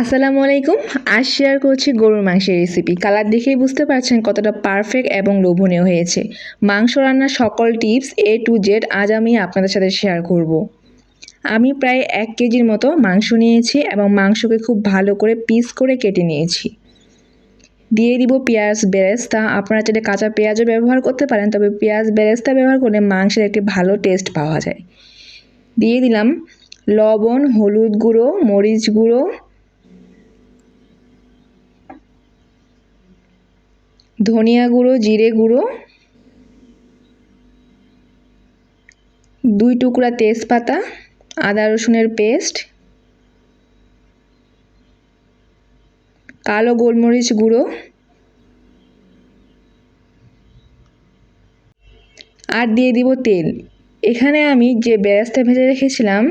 আসসালামু আলাইকুম। আজ শেয়ার করছি গরুর মাংসের রেসিপি কালার দেখেই বুঝতে পারছেন কতটা পারফেক্ট এবং লোভনীয় হয়েছে। মাংস রান্নার সকল টিপস এ টু জেড আজ আমি আপনাদের সাথে শেয়ার করব। আমি প্রায় এক কেজির মতো মাংস নিয়েছি এবং মাংসকে খুব ভালো করে পিস করে কেটে নিয়েছি। দিয়ে দিব পেঁয়াজ বেরেস্তা। আপনারা চাইলে কাঁচা পেঁয়াজও ব্যবহার করতে পারেন, তবে পেঁয়াজ বেরেস্তা ব্যবহার করলে মাংসের একটি ভালো টেস্ট পাওয়া যায়। দিয়ে দিলাম লবণ, হলুদ গুঁড়ো, মরিচ গুঁড়ো ধনিয়া গুঁড়ো, জিরে গুঁড়ো, দুই টুকরা তেজপাতা, আদা রসুনের পেস্ট, কালো গোলমরিচ গুঁড়ো, আর দিয়ে দিব তেল। এখানে আমি যে বেরাস্তা ভেজে রেখেছিলাম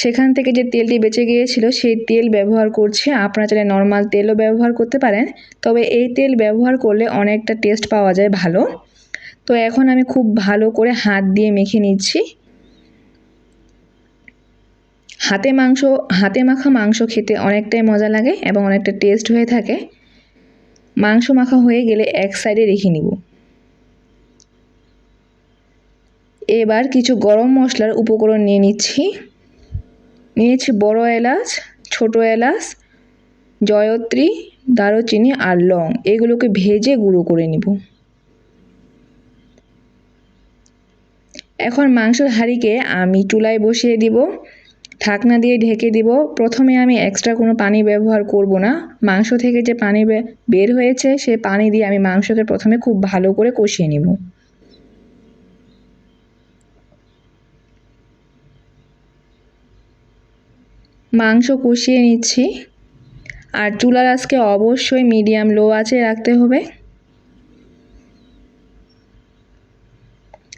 সেখান থেকে যে তেলটি বেঁচে গিয়েছিল, সেই তেল ব্যবহার করছি। আপনারা চাইলে নর্মাল তেলও ব্যবহার করতে পারেন, তবে এই তেল ব্যবহার করলে অনেকটা টেস্ট পাওয়া যায় ভালো। তো এখন আমি খুব ভালো করে হাত দিয়ে মেখে নিচ্ছি। হাতে মাংস, হাতে মাখা মাংস খেতে অনেকটাই মজা লাগে এবং অনেকটা টেস্ট হয়ে থাকে। মাংস মাখা হয়ে গেলে এক সাইডে রেখে নিব। এবার কিছু গরম মশলার উপকরণ নিয়ে নিচ্ছি। নিয়েছি বড় এলাচ, ছোট এলাচ, জয়ত্রী, দারুচিনি আর লং। এগুলোকে ভেজে গুঁড়ো করে নিব। এখন মাংসের হাঁড়িকে আমি চুলায় বসিয়ে দিব। ঢাকনা দিয়ে ঢেকে দিব। প্রথমে আমি এক্সট্রা কোনো পানি ব্যবহার করব না। মাংস থেকে যে পানি বের হয়েছে, সে পানি দিয়ে আমি মাংসকে প্রথমে খুব ভালো করে কষিয়ে নিব। মাংস কষিয়ে নিচ্ছি। আর চুলার আজকে অবশ্যই মিডিয়াম, লো আছে রাখতে হবে।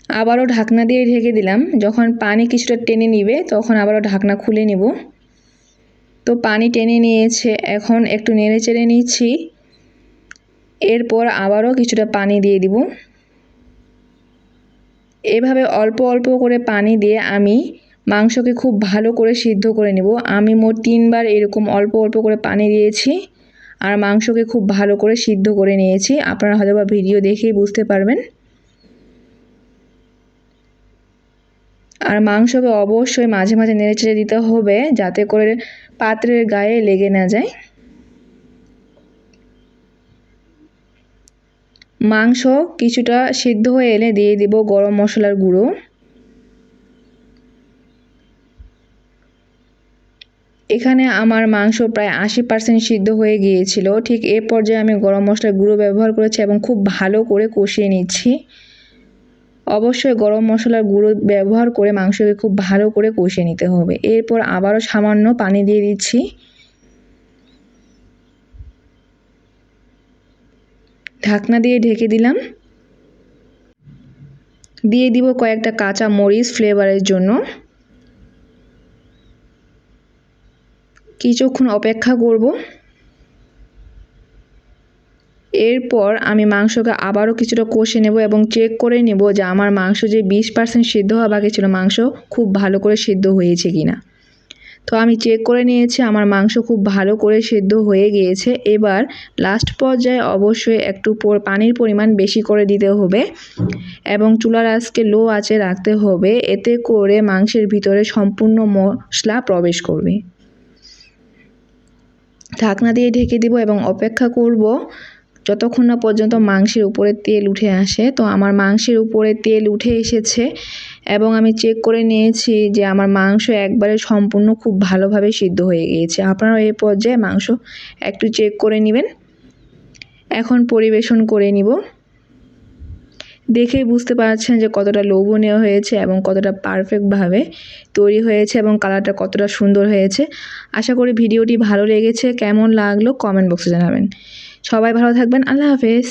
আবারও ঢাকনা দিয়ে ঢেকে দিলাম। যখন পানি কিছুটা টেনে নিবে, তখন আবারও ঢাকনা খুলে নিব। তো পানি টেনে নিয়েছে, এখন একটু নেড়ে চেড়ে নিচ্ছি। এরপর আবারও কিছুটা পানি দিয়ে দিব। এভাবে অল্প অল্প করে পানি দিয়ে আমি মাংসকে খুব ভালো করে সিদ্ধ করে নেব। আমি মোট তিনবার এরকম অল্প অল্প করে পানি দিয়েছি আর মাংসকে খুব ভালো করে সিদ্ধ করে নিয়েছি। আপনারা হয়তো বা ভিডিও দেখেই বুঝতে পারবেন। আর মাংসকে অবশ্যই মাঝে মাঝে নেড়ে চেড়ে দিতে হবে যাতে করে পাত্রের গায়ে লেগে না যায়। মাংস কিছুটা সিদ্ধ হয়ে এলে দিয়ে দিব গরম মশলার গুঁড়ো। এখানে আমার মাংস প্রায় আশি পার্সেন্ট সিদ্ধ হয়ে গিয়েছিল। ঠিক এ পর্যায়ে আমি গরম মশলার গুঁড়ো ব্যবহার করেছি এবং খুব ভালো করে কষিয়ে নিচ্ছি। অবশ্যই গরম মশলার গুঁড়ো ব্যবহার করে মাংসকে খুব ভালো করে কষিয়ে নিতে হবে। এরপর আবারও সামান্য পানি দিয়ে দিচ্ছি। ঢাকনা দিয়ে ঢেকে দিলাম। দিয়ে দিব কয়েকটা কাঁচা মরিচ ফ্লেভারের জন্য। কিছুক্ষণ অপেক্ষা করব। এরপর আমি মাংসকে আবারও কিছুটা কষে নেব এবং চেক করে নেব যে আমার মাংস যে বিশ পার্সেন্ট সিদ্ধ হওয়া বাকি ছিল মাংস খুব ভালো করে সিদ্ধ হয়েছে কি না তো আমি চেক করে নিয়েছি, আমার মাংস খুব ভালো করে সিদ্ধ হয়ে গিয়েছে। এবার লাস্ট পর্যায়ে অবশ্যই একটু পানির পরিমাণ বেশি করে দিতে হবে এবং চুলার আজকে লো আঁচে রাখতে হবে। এতে করে মাংসের ভিতরে সম্পূর্ণ মশলা প্রবেশ করবে। ঢাকনা দিয়ে ঢেকে দিব এবং অপেক্ষা করব যতক্ষণ না পর্যন্ত মাংসের উপরে তেল উঠে আসে। তো আমার মাংসের উপরে তেল উঠে এসেছে এবং আমি চেক করে নিয়েছি যে আমার মাংস একবারে সম্পূর্ণ খুব ভালোভাবে সিদ্ধ হয়ে গিয়েছে। আপনারা এই পর্যায়ে মাংস একটু চেক করে নেবেন। এখন পরিবেশন করে নিব। দেখেই বুঝতে পারছেন যে কতটা লোভনীয় হয়েছে এবং কতটা পারফেক্টভাবে তৈরি হয়েছে এবং কালারটা কতটা সুন্দর হয়েছে। আশা করি ভিডিওটি ভালো লেগেছে। কেমন লাগল কমেন্ট বক্সে জানাবেন। সবাই ভালো থাকবেন। আল্লাহ হাফেজ।